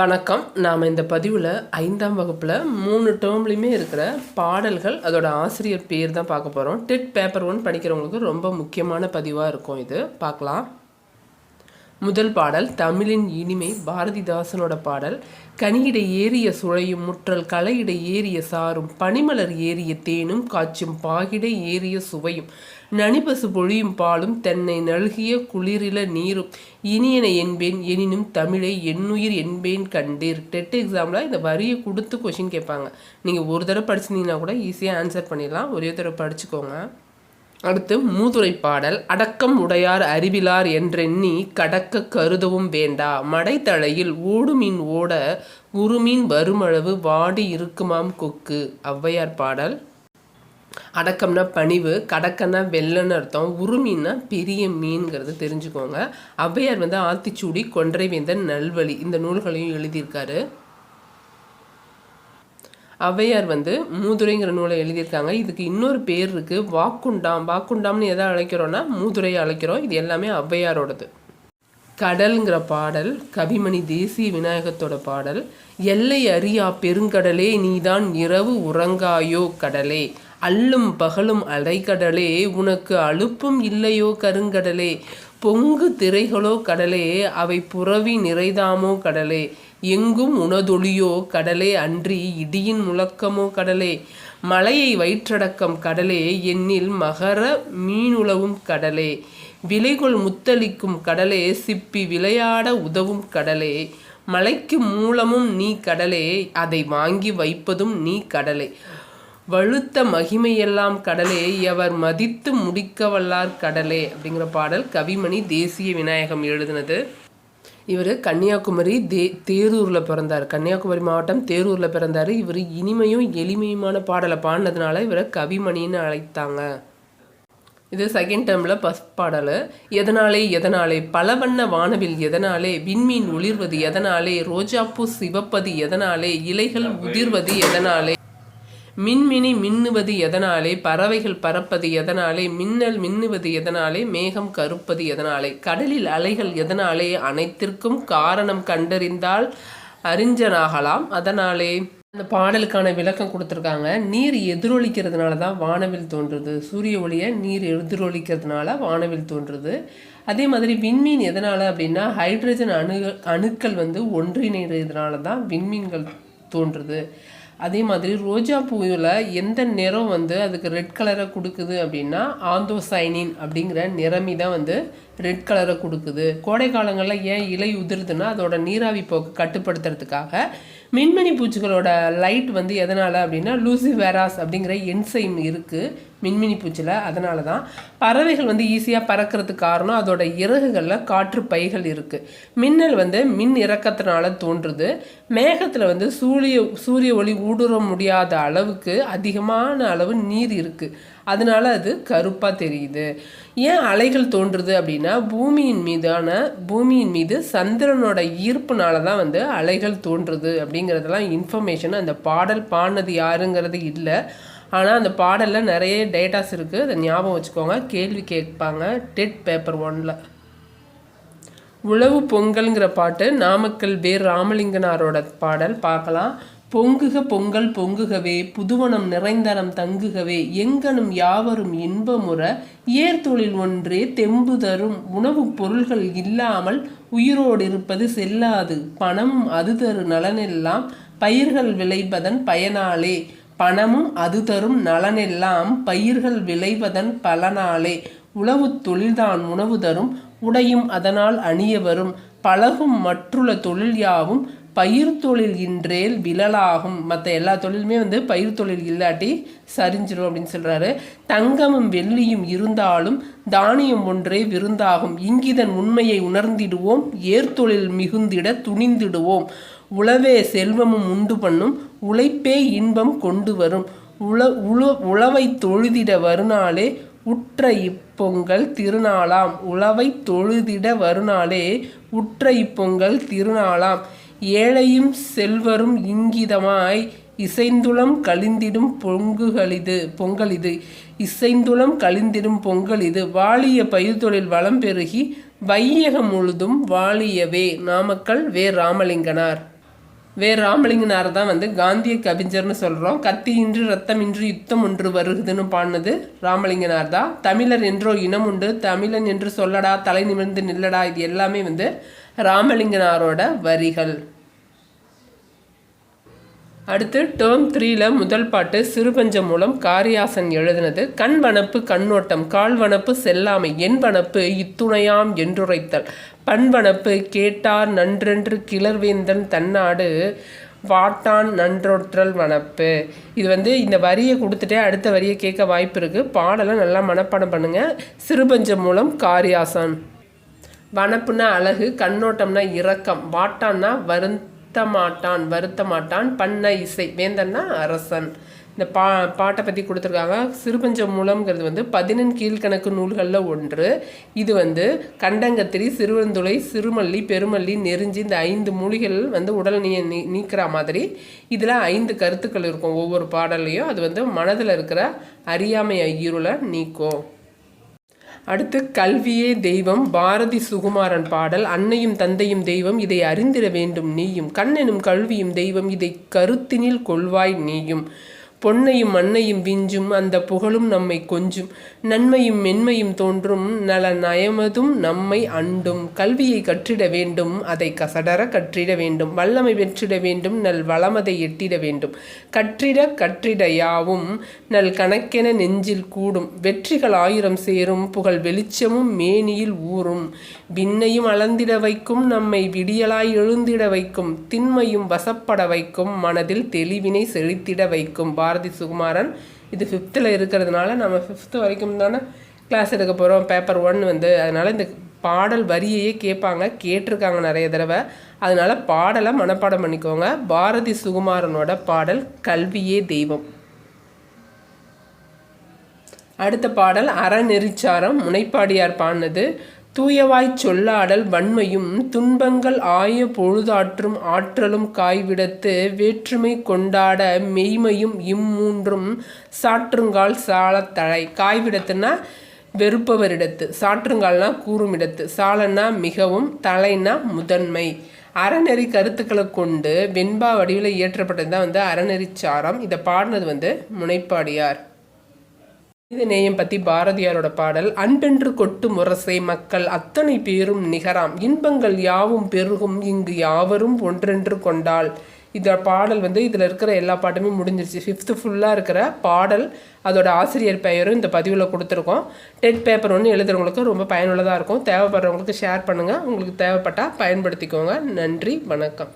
வணக்கம். நாம் இந்த பதிவில் ஐந்தாம் வகுப்பில் மூணு டேர்ம்லையுமே இருக்கிற பாடல்கள் அதோட ஆசிரியர் பேர் தான் பார்க்க போகிறோம் டெட் பேப்பர் ஒன் படிக்கிறவங்களுக்கு ரொம்ப முக்கியமான பதிவாக இருக்கும் இது. பார்க்கலாம். முதல் பாடல் தமிழின் இனிமை பாரதிதாசனோட பாடல். கனியிட ஏறிய சுழையும் முற்றல் கலையிட ஏறிய சாரும் பனிமலர் ஏறிய தேனும் காய்ச்சும் பாகிட ஏறிய சுவையும். நனிபசு பொழியும் பாலும் தென்னை நல்கிய குளிரில நீரும். இனியன என்பேன் எனினும் தமிழை என்னுயிர் என்பேன் கண்டீர். டெட் எக்ஸாமில் இந்த வரியை கொடுத்து கொஷின் கேட்பாங்க. நீங்கள் ஒரு தடவை படிச்சிருந்தீங்கன்னா கூட ஈஸியாக ஆன்சர் பண்ணிடலாம். ஒரே தடவை படிச்சுக்கோங்க. அடுத்து மூதுரை பாடல் அடக்கம் உடையார் அறிவிலார் என்றெண்ணி கடக்க கருதவும் வேண்டா. மடைத்தலையில் ஓடுமீன் ஓட குருமீன் வருமளவு வாடி இருக்குமாம் கொக்கு. ஔவையார் பாடல். அடக்கம்னா பணிவு கடக்கன்னா வெள்ளன்னு அர்த்தம். உருமீன்னா பெரிய மீன்கிறது தெரிஞ்சுக்கோங்க. ஔவையார் வந்து ஆத்திச்சூடி கொன்றைவேந்தன் நல்வழி இந்த நூல்களையும் எழுதியிருக்காரு. ஔவையார் வந்து மூதுரைங்கிற நூலை எழுதியிருக்காங்க. இதுக்கு இன்னொரு பேர் இருக்குது வாக்குண்டாம். வாக்குண்டாம்னு எதை அழைக்கிறோன்னா மூதுரையை அழைக்கிறோம். இது எல்லாமே ஔவையாரோடது. கடல்ங்கிற பாடல் கவிமணி தேசிய விநாயகத்தோட பாடல் எல்லை அறியா பெருங்கடலே நீதான் இரவு உறங்காயோ கடலே. அல்லும் பகலும் அலைக்கடலே உனக்கு அலுப்பும் இல்லையோ கருங்கடலே? பொங்கு திரைகளோ கடலே அவை புறவி நிறைதாமோ கடலே? எங்கும் உணதொளியோ கடலே அன்றி இடியின் முழக்கமோ கடலே? மலையை வயிற்றடக்கம் கடலே எண்ணில் மகர மீனுளவும் கடலே? விலைகொள் முத்தளிக்கும் கடலே சிப்பி விளையாட உதவும் கடலே? மலைக்கு மூலமும் நீ கடலே அதை வாங்கி வைப்பதும் நீ கடலே. வழுத்த மகிமையெல்லாம் கடலே எவர் மதித்து முடிக்க வல்லார் கடலே அப்படிங்கிற பாடல் கவிமணி தேசிய விநாயகம் எழுதினது. இவர் கன்னியாகுமரி தே தேரூரில் பிறந்தார். கன்னியாகுமரி மாவட்டம் தேரூரில் பிறந்தார். இவர் இனிமையும் எளிமையுமான பாடலை பாடினதுனால இவரை கவிமணின்னு அழைத்தாங்க. இது செகண்ட் டேர்மில் ஃபஸ்ட் பாடல். எதனாலே எதனாலே பல வண்ண வானவில் எதனாலே விண்மீன் ஒளிர்வது எதனாலே ரோஜாப்பூ சிவப்பது எதனாலே இலைகள் உதிர்வது எதனாலே. மின்மினி மின்னுவது எதனாலே பறவைகள் பறப்பது எதனாலே மின்னல் மின்னுவது எதனாலே மேகம் கருப்பது எதனாலே கடலில் அலைகள் எதனாலே அனைத்திற்கும் காரணம் கண்டறிந்தால் அறிஞனாகலாம். அதனாலே அந்த பாடலுக்கான விளக்கம் கொடுத்துருக்காங்க. நீர் எதிரொலிக்கிறதுனால தான் வானவில் தோன்றுது. சூரிய ஒளியை நீர் எதிரொலிக்கிறதுனால வானவில் தோன்றுது. அதே மாதிரி விண்மீன் எதனால் அப்படின்னா ஹைட்ரஜன் அணு அணுக்கள் வந்து ஒன்றிணைகிறதுனால தான் விண்மீன்கள் தோன்றுது. அதே மாதிரி ரோஜா பூவில் எந்த நிறம் வந்து அதுக்கு ரெட் கலரை கொடுக்குது அப்படின்னா ஆந்தோசைனின் அப்படிங்கிற நிறமி தான் வந்து ரெட் கலரை கொடுக்குது. கோடை காலங்களில் ஏன் இலை உதிருதுன்னா அதோட நீராவி போக்கு கட்டுப்படுத்துறதுக்காக மின்மினி பூச்சிகளோட லைட் வந்து எதனால் அப்படின்னா லூசிவேராஸ் அப்படிங்கிற என்சைம் இருக்குது மின்மினி பூச்சியில் அதனால தான் பறவைகள் வந்து ஈஸியாக பறக்கிறதுக்கு காரணம் அதோட இறகுகளில் காற்று பைகள் இருக்குது மின்னல் வந்து மின் இறக்கத்தினால தோன்றுது. மேகத்தில் வந்து சூரிய சூரிய ஒளி ஊடுற முடியாத அளவுக்கு அதிகமான அளவு நீர் இருக்குது அதனால அது கருப்பாக தெரியுது. ஏன் அலைகள் தோன்றுது அப்படின்னா பூமியின் மீதான பூமியின் மீது சந்திரனோட ஈர்ப்புனால தான் வந்து அலைகள் தோன்றுது அப்படிங்கிறதெல்லாம் இன்ஃபர்மேஷன் அந்த பாடல் பாடினது யாருங்கிறது இல்லை. ஆனால் அந்த பாடலில் நிறைய டேட்டாஸ் இருக்குது அதை ஞாபகம் வச்சுக்கோங்க. கேள்வி கேட்பாங்க. டெட் பேப்பர் ஒனில். உழவு பொங்கல்ங்கிற பாட்டு நாமக்கல் வேர் ராமலிங்கனாரோட பாடல். பார்க்கலாம். பொங்குக பொங்கல் பொங்குகவே புதுவனம் நிறைந்தனம் தங்குகவே எங்கனும் யாவரும் இன்பமுற ஏர்தொழில் ஒன்றே தெம்பு தரும் உணவுப் பொருள்கள் இல்லாமல் உயிரோடு இருப்பது செல்லாது பணமும் அது தரு நலனெல்லாம் பயிர்கள் விளைவதன் பயனாலே பணமும் அது தரும் நலனெல்லாம் பயிர்கள் விளைவதன் பலனாலே உழவு தொழில்தான் உணவு தரும் உடையும் அதனால் அணிய வரும் பழகும் மற்றுள்ள தொழில் யாவும் பயிர் தொழில் இன்றேல் விழலாகும். மற்ற எல்லா தொழிலுமே வந்து பயிர் தொழில் இல்லாட்டி சரிஞ்சிடும் அப்படின்னு சொல்கிறாரு தங்கமும் வெள்ளியும் இருந்தாலும் தானியம் ஒன்றே விருந்தாகும். இங்கிதன் உண்மையை உணர்ந்திடுவோம். ஏர்தொழில் மிகுந்திட துணிந்திடுவோம். உழவே செல்வமும் உண்டு பண்ணும். உழைப்பே இன்பம் கொண்டு வரும். உள உழ உழவை தொழுதிட வருநாளே உற்ற இப்பொங்கல் திருநாளாம். உழவை தொழுதிட வருநாளே உற்ற இப்பொங்கல் திருநாளாம். ஏழையும் செல்வரும் இங்கிதமாய் இசைந்துளம் கழிந்திடும் பொங்குகளிது பொங்கலிது. இசைந்துளம் கழிந்திடும் பொங்கலிது. வாழிய பயிர்தொழில் வளம் பெருகி வையகம் முழுதும் வாழியவே. நாமக்கல் வே. ராமலிங்கனார். வே. ராமலிங்கனார் தான் வந்து காந்திய கவிஞர்னு சொல்கிறோம் கத்தி இன்று ரத்தம் இன்று யுத்தம் ஒன்று வருகுதுன்னு பாடினது ராமலிங்கனார் தான். தமிழர் என்றோ இனம் உண்டு தமிழன் என்று சொல்லடா தலை நிமிர்ந்து நில்லடா இது எல்லாமே வந்து ராமலிங்கனாரோட வரிகள். அடுத்து டேர்ம் த்ரீல முதல் பாட்டு சிறுபஞ்சம் மூலம் காரியாசன் எழுதினது. கண் வனப்பு கண்ணோட்டம் கால் வனப்பு செல்லாமை என் வனப்பு இத்துணையாம் என்றுரைத்தல். பண்பனப்பு கேட்டார் நன்றென்று கிளர்வேந்தன் தன்னாடு வாட்டான் நன்றொற்றல் வனப்பு. இது வந்து இந்த வரியை கொடுத்துட்டே அடுத்த வரியை கேட்க வாய்ப்பு இருக்குது பாடலை நல்லா மனப்பாடம் பண்ணுங்கள் சிறுபஞ்சம் மூலம் காரியாசன். வனப்புனா அழகு கண்ணோட்டம்னா இரக்கம். வாட்டான்னா வருத்த மாட்டான் வருத்த மாட்டான் பண்ண இசை. வேந்தன்னா அரசன். இந்த பா பாட்டை பற்றி கொடுத்துருக்காங்க. சிறுபஞ்சம் மூலம்ங்கிறது வந்து பதினெண் கீழ்கணக்கு நூல்களில் ஒன்று. இது வந்து கண்டங்கத்திரி சிறுவந்துளை சிறுமல்லி பெருமல்லி நெறிஞ்சி இந்த ஐந்து மூலிகள் வந்து உடல் நீ நீக்கிற மாதிரி. இதில் ஐந்து கருத்துக்கள் இருக்கும். ஒவ்வொரு பாடல்லையும். அது வந்து மனதில் இருக்கிற அறியாமை இருளை நீக்கும். அடுத்து கல்வியே தெய்வம் பாரதி சுகுமாரன் பாடல் அன்னையும் தந்தையும் தெய்வம் இதை அறிந்திட வேண்டும் நீயும். கண்ணெனும் கல்வியும் தெய்வம் இதை கருத்தினில் கொள்வாய் நீயும். பொன்னையும் மண்ணையும் விஞ்சும் அந்த புகழும் நம்மை கொஞ்சும். நன்மையும் மென்மையும் தோன்றும் நல நயமதும் நம்மை அண்டும். கல்வியை கற்றிட வேண்டும் அதை கசடர கற்றிட வேண்டும். வல்லமை வெற்றிட வேண்டும் நல் வளமதை எட்டிட வேண்டும். கற்றிட கற்றிட யாவும் நல் கணக்கென நெஞ்சில் கூடும். வெற்றிகள் ஆயிரம் சேரும் புகழ் வெளிச்சமும் மேனியில் ஊறும். விண்ணையும் அளந்திட வைக்கும் நம்மை விடியலாய் எழுந்திட வைக்கும் திண்மையும் வசப்பட வைக்கும் மனதில் தெளிவினை செழித்திட வைக்கும். பாரதி சுகுமாரன் இது ஃபிஃப்த்தில் இருக்கிறதுனால நம்ம ஃபிஃப்த்து வரைக்கும் தானே கிளாஸ் எடுக்க போகிறோம் பேப்பர் ஒன் வந்து அதனால் இந்த பாடல் வரியையே கேட்பாங்க. கேட்டிருக்காங்க நிறைய தடவை. அதனால் பாடலை மனப்பாடம் பண்ணிக்கோங்க. பாரதி சுகுமாரனோட பாடல் கல்வியே தெய்வம். அடுத்த பாடல் அறநெறிச்சாரம். முனைப்பாடியார் பாடினது. தூயவாய்ச் சொல்லாடல் வன்மையும் துன்பங்கள் ஆய பொழுதாற்றும் ஆற்றலும் காய்விடத்து வேற்றுமை கொண்டாட மெய்மையும் இம்மூன்றும் சாற்றுங்கால் சாலத்தழை காய்விடத்துன்னா வெறுப்பவரிடத்து சாற்றுங்கால்னா கூறுமிடத்து சாலன்னா மிகவும் தலைனா முதன்மை. அறநெறி கருத்துக்களை கொண்டு வெண்பா வடிவில் இயற்றப்பட்டது தான் வந்து அறநெறிச்சாரம். இதை பாடினது வந்து முனைப்பாடியார். மனித நேயம் பற்றி பாரதியாரோட பாடல் அன்பென்று கொட்டு முரசை மக்கள் அத்தனை பேரும் நிகராம். இன்பங்கள் யாவும் பெருகும் இங்கு யாவரும் ஒன்றென்று கொண்டால் இந்த பாடல் வந்து இதில் இருக்கிற எல்லா பாட்டுமே முடிஞ்சிருச்சு. ஃபிஃப்த்து ஃபுல்லாக இருக்கிற பாடல் அதோட ஆசிரியர் பெயரும் இந்த பதிவில் கொடுத்துருக்கோம். டெட் பேப்பர் ஒன்று எழுதுறவங்களுக்கு ரொம்ப பயனுள்ளதாக இருக்கும். தேவைப்படுறவங்களுக்கு ஷேர் பண்ணுங்கள் உங்களுக்கு தேவைப்பட்டால் பயன்படுத்திக்கோங்க. நன்றி வணக்கம்.